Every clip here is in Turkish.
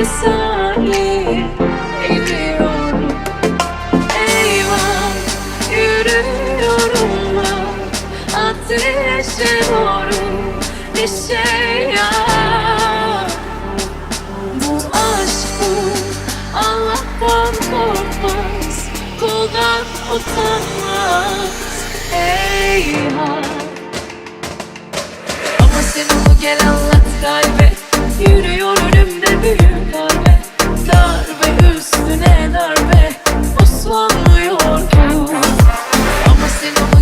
mesai. Ediyorum Eyvah yürüyorum ben. Ateşe doğru neşe ya Bu aşk Allah'tan korkmaz kuldan utanmaz. Eyvah. Ama sen onu gel anlat kaybet büyülenme Darbe üstüne darbe Osmanlı yordu Ama sen onu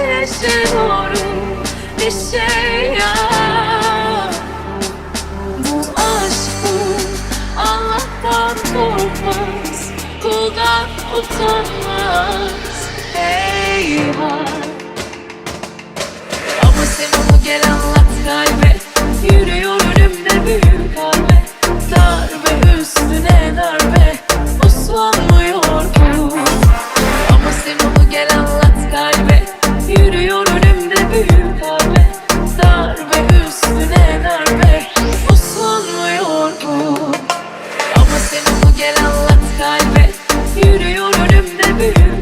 yaşıyorum bir şey ya. Bu aşk bu Allah'tan korkmaz Kuldan utanmaz. Gel anlat kalbe Yürüyor önümde büyüm